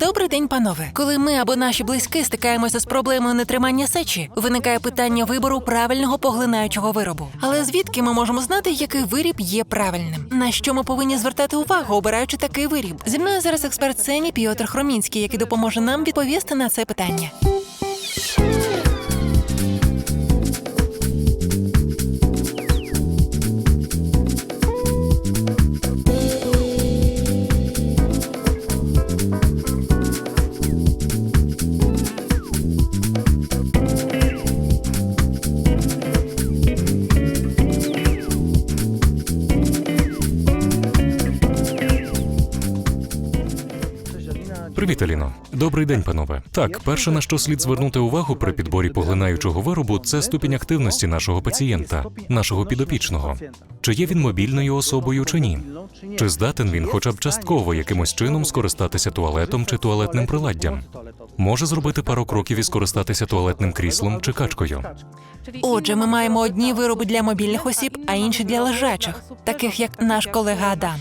Добрий день, панове. Коли ми або наші близькі стикаємося з проблемою нетримання сечі, виникає питання вибору правильного поглинаючого виробу. Але звідки ми можемо знати, який виріб є правильним? На що ми повинні звертати увагу, обираючи такий виріб? Зі мною зараз експерт Сені Піотр Хромінський, який допоможе нам відповісти на це питання. Привіт, Добрий день, панове. Так, перше на що слід звернути увагу при підборі поглинаючого виробу, це ступінь активності нашого пацієнта, нашого підопічного. Чи є він мобільною особою чи ні? Чи здатен він хоча б частково якимось чином скористатися туалетом чи туалетним приладдям? Може зробити пару кроків і скористатися туалетним кріслом чи качкою? Отже, ми маємо одні вироби для мобільних осіб, а інші для лежачих, таких як наш колега Адам.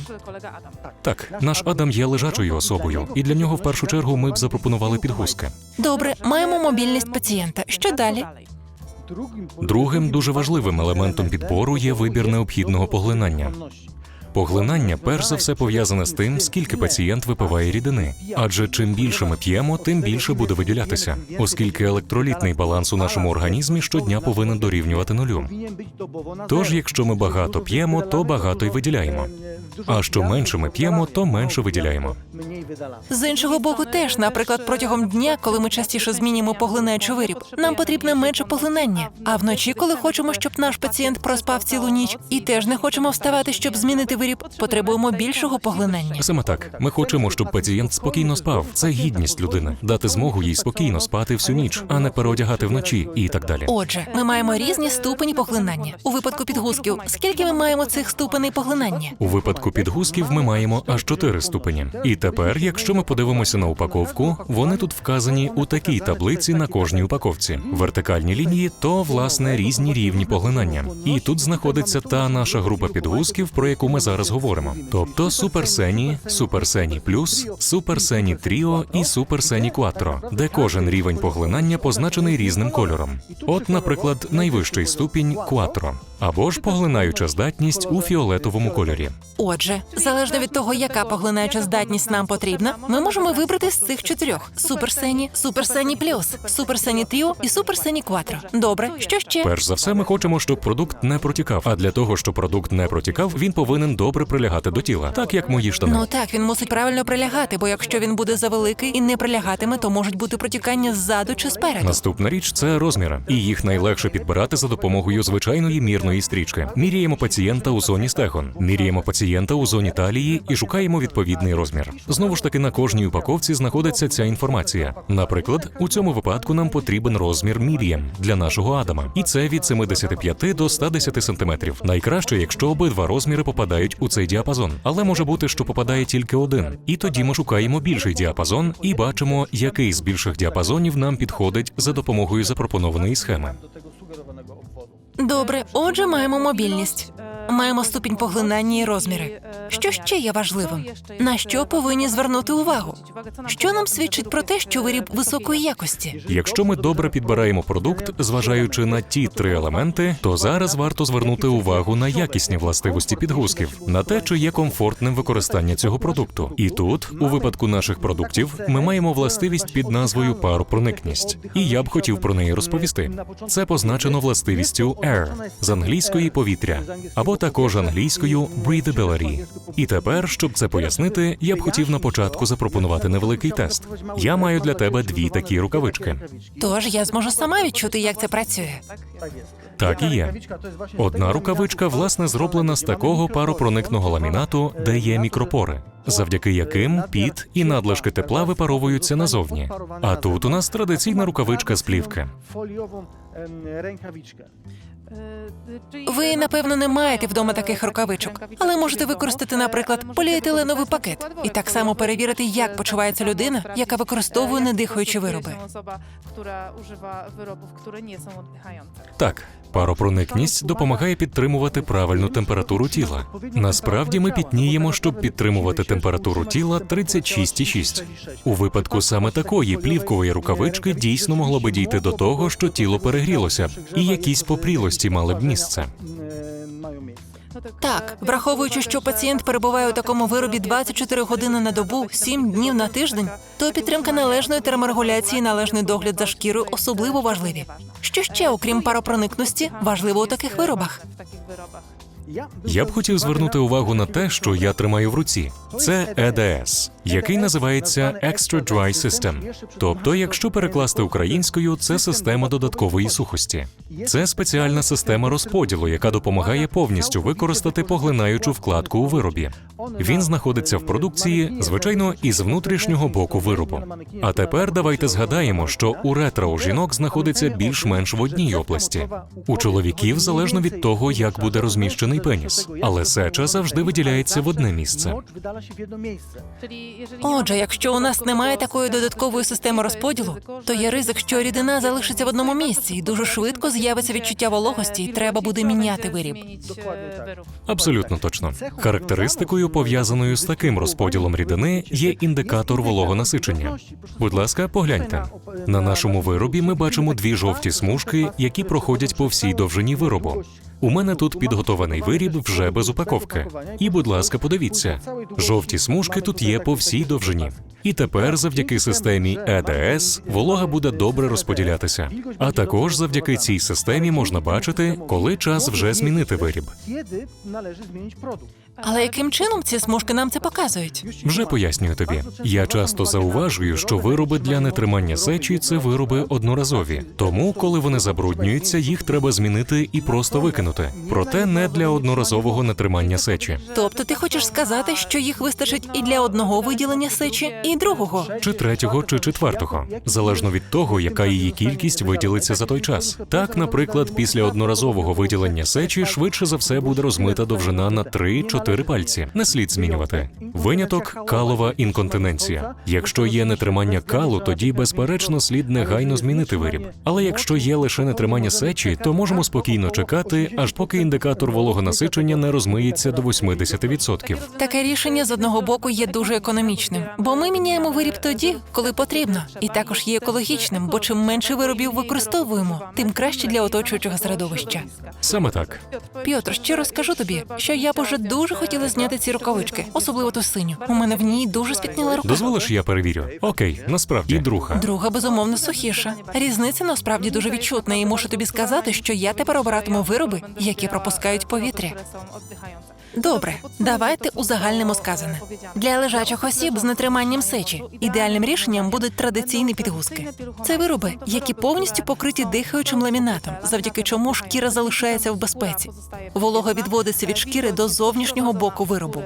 Так, наш Адам є лежачою особою, і для нього в першу чергу ми б запропонували підгузки. Добре, маємо мобільність пацієнта. Що далі? Другим дуже важливим елементом підбору є вибір необхідного поглинання. Поглинання перш за все пов'язане з тим, скільки пацієнт випиває рідини. Адже чим більше ми п'ємо, тим більше буде виділятися, оскільки електролітний баланс у нашому організмі щодня повинен дорівнювати нулю. Тож, якщо ми багато п'ємо, то багато й виділяємо. А що менше ми п'ємо, то менше виділяємо. З іншого боку, теж, наприклад, протягом дня, коли ми частіше змінюємо поглинаючий виріб, нам потрібно менше поглинання. А вночі, коли хочемо, щоб наш пацієнт проспав цілу ніч, і теж не хочемо вставати, щоб змінити виріб, потребуємо більшого поглинання. Саме так. Ми хочемо, щоб пацієнт спокійно спав. Це гідність людини, дати змогу їй спокійно спати всю ніч, а не переодягати вночі і так далі. Отже, ми маємо різні ступені поглинання. У випадку підгузків, скільки ми маємо цих ступеней поглинання? У випадку підгузків ми маємо аж 4 ступені. І тепер, якщо ми подивимося на упаковку, вони тут вказані у такій таблиці на кожній упаковці. Вертикальні лінії то власне різні рівні поглинання. І тут знаходиться та наша група підгузків, про яку ми зараз говоримо. Тобто суперсені, суперсені плюс, суперсені тріо і суперсені кватро, де кожен рівень поглинання позначений різним кольором. От, наприклад, найвищий ступінь кватро, або ж поглинаюча здатність у фіолетовому кольорі. Отже, залежно від того, яка поглинаюча здатність нам потрібна, ми можемо вибрати з цих чотирьох: суперсені, суперсені плюс, суперсені тріо і суперсені кватро. Добре, що ще? Перш за все, ми хочемо, щоб продукт не протікав. А для того, щоб продукт не протікав, він повинен добре прилягати до тіла, так як мої штани. Ну так, він мусить правильно прилягати, бо якщо він буде завеликий і не прилягатиме, то можуть бути протікання ззаду чи спереду. Наступна річ це розміри, і їх найлегше підбирати за допомогою звичайної мірної стрічки. Міряємо пацієнта у зоні стегон, міряємо пацієнта у зоні талії і шукаємо відповідний розмір. Знову ж таки, на кожній упаковці знаходиться ця інформація. Наприклад, у цьому випадку нам потрібен розмір мірієм для нашого адама, і це від 75 до 110 сантиметрів. Найкраще, якщо обидва розміри попадають у цей діапазон, але може бути, що попадає тільки один. І тоді ми шукаємо більший діапазон і бачимо, який з більших діапазонів нам підходить за допомогою запропонованої схеми. Добре, отже, маємо мобільність. Маємо ступінь поглинання і розміри. Що ще є важливим? На що повинні звернути увагу? Що нам свідчить про те, що виріб високої якості? Якщо ми добре підбираємо продукт, зважаючи на ті три елементи, то зараз варто звернути увагу на якісні властивості підгузків, на те, чи є комфортним використання цього продукту. І тут, у випадку наших продуктів, ми маємо властивість під назвою паропроникність. І я б хотів про неї розповісти. Це позначено властивістю air з англійської повітря або також англійською breathability. І тепер, щоб це пояснити, я б хотів на початку запропонувати невеликий тест. Я маю для тебе дві такі рукавички. Тож я зможу сама відчути, як це працює. Так і є. Одна рукавичка, власне, зроблена з такого паропроникного ламінату, де є мікропори, завдяки яким піт і надлишки тепла випаровуються назовні. А тут у нас традиційна рукавичка з плівки. Ви, напевно, не маєте вдома таких рукавичок, але можете використати, наприклад, поліетиленовий пакет і так само перевірити, як почувається людина, яка використовує недихаючі вироби. Так, паропроникність допомагає підтримувати правильну температуру тіла. Насправді ми пітніємо, щоб підтримувати температуру тіла 36,6. У випадку саме такої плівкової рукавички дійсно могло би дійти до того, що тіло перегрілося і якісь попрілості мали б місце. Так, e, враховуючи, що пацієнт перебуває у такому виробі 24 години на добу, 7 днів на тиждень, то підтримка належної терморегуляції, належний догляд за шкірою особливо важливі. Що ще, окрім паропроникності, важливо у таких виробах? Я б хотів звернути увагу на те, що я тримаю в руці. Це EDS, який називається Extra Dry System. Тобто, якщо перекласти українською, це система додаткової сухості. Це спеціальна система розподілу, яка допомагає повністю використати поглинаючу вкладку у виробі. Він знаходиться в продукції, звичайно, із внутрішнього боку виробу. А тепер давайте згадаємо, що уретра у жінок знаходиться більш-менш в одній області. У чоловіків залежно від того, як буде розміщений пеніс, але сеча завжди виділяється в одне місце. Отже, якщо у нас немає такої додаткової системи розподілу, то є ризик, що рідина залишиться в одному місці, і дуже швидко з'явиться відчуття вологості, і треба буде міняти виріб. Абсолютно точно. Характеристикою, пов'язаною з таким розподілом рідини, є індикатор вологонасичення. Будь ласка, погляньте. На нашому виробі ми бачимо дві жовті смужки, які проходять по всій довжині виробу. У мене тут підготований виріб вже без упаковки. І, будь ласка, подивіться, жовті смужки тут є по всій довжині. І тепер, завдяки системі ЕДС, волога буде добре розподілятися. А також завдяки цій системі можна бачити, коли час вже змінити виріб. Але яким чином ці смужки нам це показують? Вже пояснюю тобі. Я часто зауважую, що вироби для нетримання сечі це вироби одноразові. Тому, коли вони забруднюються, їх треба змінити і просто викинути. Проте не для одноразового нетримання сечі. Тобто ти хочеш сказати, що їх вистачить і для одного виділення сечі, і другого. Чи третього, чи четвертого, залежно від того, яка її кількість виділиться за той час. Так, наприклад, після одноразового виділення сечі швидше за все буде розмита довжина на 3-4 пальці. Не слід змінювати. Виняток калова інконтиненція. Якщо є нетримання калу, тоді безперечно слід негайно змінити виріб. Але якщо є лише нетримання сечі, то можемо спокійно чекати, аж поки індикатор вологонасичення не розмиється до 80%. Таке рішення з одного боку є дуже економічним, бо ми міняємо виріб тоді, коли потрібно, і також є екологічним, бо чим менше виробів використовуємо, тим краще для оточуючого середовища. Саме так. Пьотр, щиро скажу тобі, що я б уже дуже хотіла зняти ці рукавички, особливо ту синю. У мене в ній дуже спітніла рука. Дозволиш, я перевірю? Окей, насправді і друга. Друга безумовно сухіша. Різниця насправді дуже відчутна, і мушу тобі сказати, що я тепер обиратиму вироби, які пропускають повітря. Добре, давайте узагальнимо сказане. Для лежачих осіб з нетриманням сечі ідеальним рішенням будуть традиційні підгузки. Це вироби, які повністю покриті дихаючим ламінатом, завдяки чому шкіра залишається в безпеці. Волога відводиться від шкіри до зовнішнього боку виробу.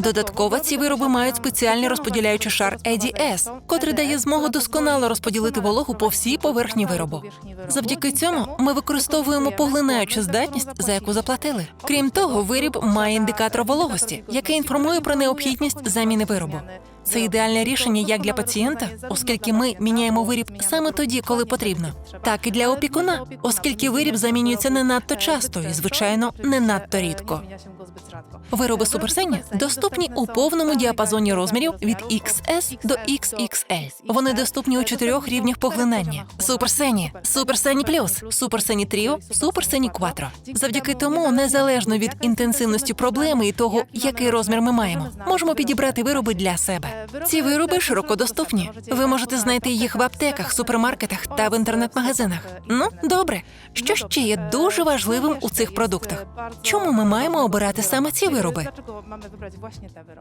Додатково ці вироби мають спеціальний розподіляючий шар EDS, котрий дає змогу досконало розподілити вологу по всій поверхні виробу. Завдяки цьому ми використовуємо поглинаючу здатність, за яку заплатили. Крім того, виріб має індикатор вологості, який інформує про необхідність заміни виробу. Це ідеальне рішення як для пацієнта, оскільки ми міняємо виріб саме тоді, коли потрібно, так і для опікуна, оскільки виріб замінюється не надто часто і, звичайно, не надто рідко. Вироби Суперсені доступні у повному діапазоні розмірів від XS до XXL. Вони доступні у чотирьох рівнях поглинання: Суперсені, Суперсені Плюс, Суперсені Тріо, Суперсені Кватро. Завдяки тому, незалежно від інтенсивності проблеми і того, який розмір ми маємо, можемо підібрати вироби для себе. Ці вироби широко доступні. Ви можете знайти їх в аптеках, супермаркетах та в інтернет-магазинах. Ну, добре. Що ще є дуже важливим у цих продуктах? Чому ми маємо обирати саме ці вироби?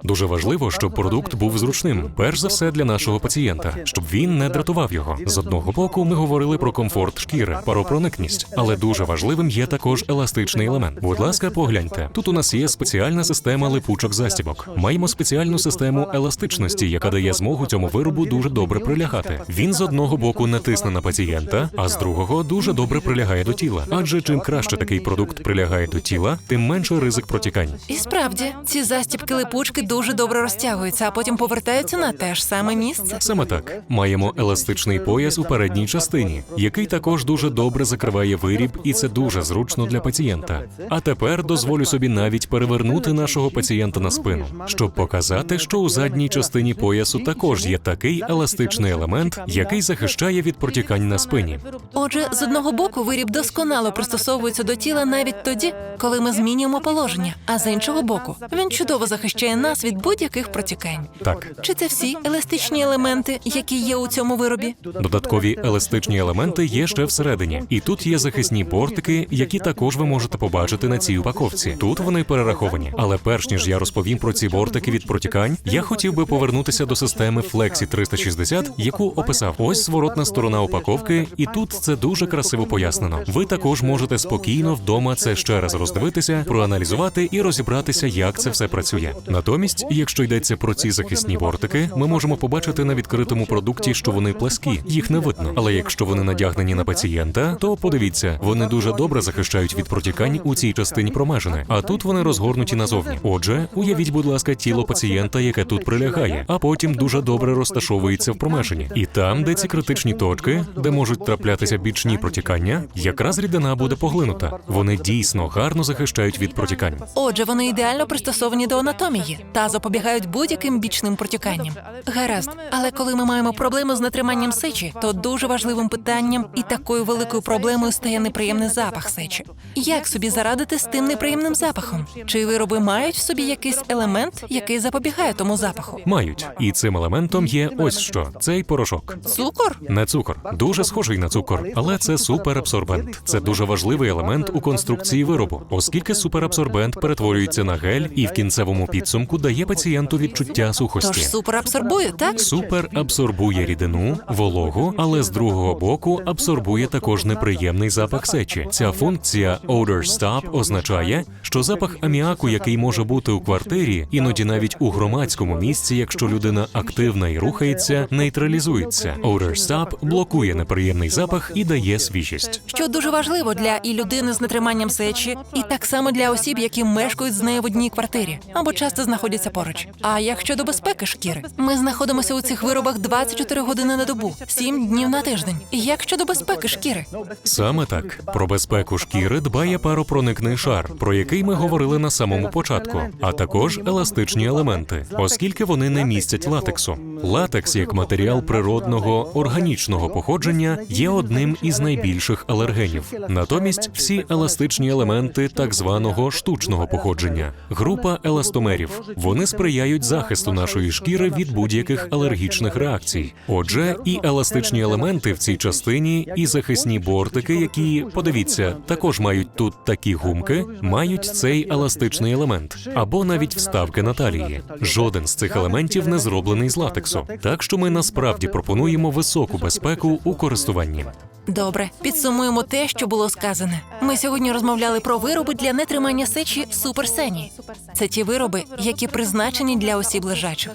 Дуже важливо, щоб продукт був зручним, перш за все для нашого пацієнта, щоб він не дратував його. З одного боку, ми говорили про комфорт шкіри, паропроникність, але дуже важливим є також еластичний елемент. Будь ласка, погляньте. Тут у нас є спеціальна система липучок застібок. Маємо спеціальну систему еластичних еластичності, яка дає змогу цьому виробу дуже добре прилягати. Він з одного боку не тисне на пацієнта, а з другого дуже добре прилягає до тіла. Адже чим краще такий продукт прилягає до тіла, тим менше ризик протікань. І справді, ці застібки липучки дуже добре розтягуються, а потім повертаються на те ж саме місце. Саме так маємо еластичний пояс у передній частині, який також дуже добре закриває виріб, і це дуже зручно для пацієнта. А тепер дозволю собі навіть перевернути нашого пацієнта на спину, щоб показати, що у задній частині поясу також є такий еластичний елемент, який захищає від протікань на спині. Отже, з одного боку, виріб досконало пристосовується до тіла навіть тоді, коли ми змінюємо положення. А з іншого боку, він чудово захищає нас від будь-яких протікань. Так, Чи це всі еластичні елементи, які є у цьому виробі? Додаткові еластичні елементи є ще всередині, і тут є захисні бортики, які також ви можете побачити на цій упаковці. Тут вони перераховані. Але перш ніж я розповім про ці бортики від протікань, я хотів би повернутися до системи Flexi 360, яку описав. Ось зворотна сторона упаковки, і тут це дуже красиво пояснено. Ви також можете спокійно вдома це ще раз роздивитися, проаналізувати і розібратися, як це все працює. Натомість, якщо йдеться про ці захисні бортики, ми можемо побачити на відкритому продукті, що вони пласкі, їх не видно. Але якщо вони надягнені на пацієнта, то подивіться, вони дуже добре захищають від протікань у цій частині промежини, а тут вони розгорнуті назовні. Отже, уявіть, будь ласка, тіло пацієнта, яке тут прилягає, а потім дуже добре розташовується в промежині. І там, де ці критичні точки, де можуть траплятися бічні протікання, якраз рідина буде поглинута. Вони дійсно гарно захищають від протікань. Отже, вони ідеально пристосовані до анатомії та запобігають будь-яким бічним протіканням. Гаразд, але коли ми маємо проблеми з натриманням сечі, то дуже важливим питанням і такою великою проблемою стає неприємний запах сечі. Як собі зарадити з тим неприємним запахом? Чи вироби мають в собі якийсь елемент, який запобігає тому запаху? Мають, і цим елементом є ось що цей порошок. Цукор? Не цукор, дуже схожий на цукор, але це суперабсорбент. Це дуже важливий елемент у конструкції виробу, оскільки суперабсорбент перетворюється на гель і в кінцевому підсумку дає пацієнту відчуття сухості. Тож супер абсорбує, так? Супер абсорбує рідину, вологу, але з другого боку абсорбує також неприємний запах сечі. Ця функція Odor Stop означає, що запах аміаку, який може бути у квартирі, іноді навіть у громадському місці, якщо людина активна і рухається, нейтралізується. Odor Stop блокує неприємний запах і дає свіжість. Що дуже важливо для і людини з нетриманням сечі, і так само для осіб, які мешкають з нею в одній квартирі або часто знаходяться поруч. А як щодо безпеки шкіри, ми знаходимося у цих виробах 24 години на добу, 7 днів на тиждень. Як щодо безпеки шкіри, Саме так про безпеку шкіри дбає паропроникний шар, про який ми говорили на самому початку, а також еластичні елементи, оскільки вони не містять латексу. Латекс як матеріал природного органічного походження є одним із найбільших алергенів. Натомість всі еластичні елементи так званого штучного походження, група еластомерів. Вони сприяють захисту нашої шкіри від будь-яких алергічних реакцій. Отже, і еластичні елементи в цій частині, і захисні бортики, які подивіться, також мають тут такі гумки, мають цей еластичний елемент, або навіть вставки на талії. Жоден з цих елементів не зроблений з латексу. Так що ми насправді пропонуємо високу безпеку у користуванні. добре, підсумуємо те, що було сказане. Ми сьогодні розмовляли про вироби для нетримання сечі суперсені. Це ті вироби, які призначені для осіб лежачих.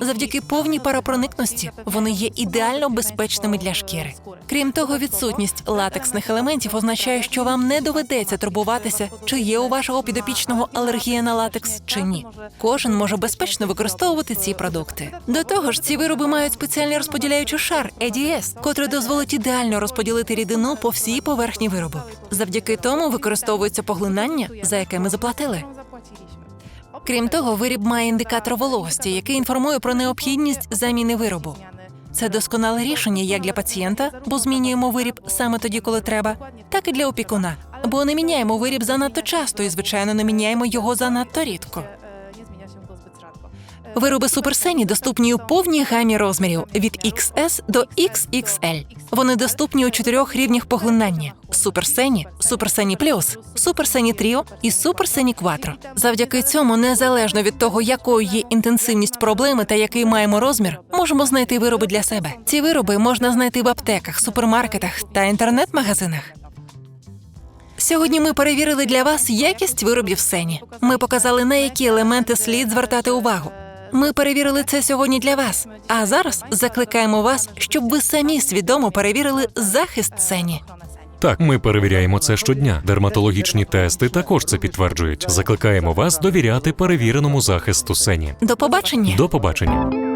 Завдяки повній паропроникності вони є ідеально безпечними для шкіри. Крім того, відсутність латексних елементів означає, що вам не доведеться турбуватися, чи є у вашого підопічного алергія на латекс чи ні. Кожен може безпечно використовувати ці продукти. До того ж, ці вироби мають спеціальний розподіляючий шар EDS, котрий дозволить ідеально розподілити рідину по всій поверхні виробу. Завдяки тому використовується поглинання, за яке ми заплатили. Крім того, виріб має індикатор вологості, який інформує про необхідність заміни виробу. Це досконале рішення як для пацієнта, бо змінюємо виріб саме тоді, коли треба, так і для опікуна, бо не міняємо виріб занадто часто і, звичайно, не міняємо його занадто рідко. Вироби Суперсені доступні у повній гамі розмірів від XS до XXL. Вони доступні у чотирьох рівнях поглинання: Суперсені, Суперсені Плюс, Суперсені Тріо і Суперсені Кватро. Завдяки цьому, незалежно від того, якою є інтенсивність проблеми та який маємо розмір, можемо знайти вироби для себе. Ці вироби можна знайти в аптеках, супермаркетах та інтернет-магазинах. Сьогодні ми перевірили для вас якість виробів Сені. Ми показали, на які елементи слід звертати увагу. Ми перевірили це сьогодні для вас. А зараз закликаємо вас, щоб ви самі свідомо перевірили захист сені. Так, ми перевіряємо це щодня. Дерматологічні тести також це підтверджують. Закликаємо вас довіряти перевіреному захисту сені. До побачення. До побачення.